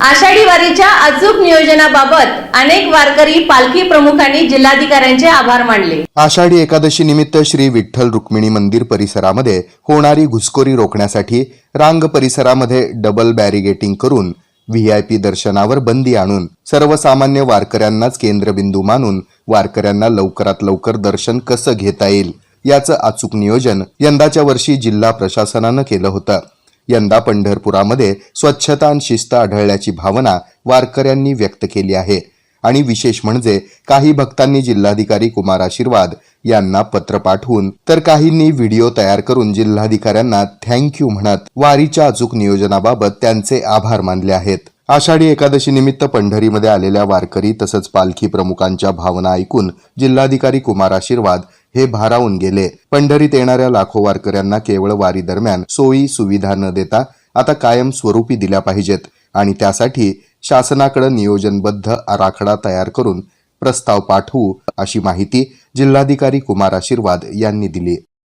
आषाढी वारीच्या अचूक नियोजनाबाबत अनेक वारकरी पालखी प्रमुखांनी जिल्हाधिकाऱ्यांचे आभार मानले. आषाढी एकादशी निमित्त श्री विठ्ठल रुक्मिणी मंदिर परिसरामध्ये होणारी घुसखोरी रोखण्यासाठी रांग परिसरामध्ये डबल बॅरिगेटिंग करून व्हीआयपी दर्शनावर बंदी आणून सर्वसामान्य वारकऱ्यांनाच केंद्रबिंदू मानून वारकऱ्यांना लवकरात लवकर दर्शन कसं घेता येईल याचं अचूक नियोजन यंदाच्या वर्षी जिल्हा प्रशासनानं केलं होतं. यंदा पंढरपुरामध्ये स्वच्छता आणि शिस्त आढळल्याची भावना वारकऱ्यांनी व्यक्त केली आहे. आणि विशेष म्हणजे काही भक्तांनी जिल्हाधिकारी कुमार आशीर्वाद यांना पत्र पाठवून तर काहींनी व्हिडिओ तयार करून जिल्हाधिकाऱ्यांना थँक्यू म्हणत वारीच्या अचूक नियोजनाबाबत त्यांचे आभार मानले आहेत. आषाढी एकादशी निमित्त पंढरीमध्ये आलेल्या वारकरी तसंच पालखी प्रमुखांच्या भावना ऐकून जिल्हाधिकारी कुमार आशीर्वाद हे भारावून गेले. पंढरीत येणाऱ्या लाखो वारकऱ्यांना केवळ वारी दरम्यान सोयी सुविधा न देता आता कायम स्वरूपी दिल्या पाहिजेत आणि त्यासाठी शासनाकडे नियोजनबद्ध आराखडा तयार करून प्रस्ताव पाठवू अशी माहिती जिल्हाधिकारी कुमार आशीर्वाद यांनी दिली.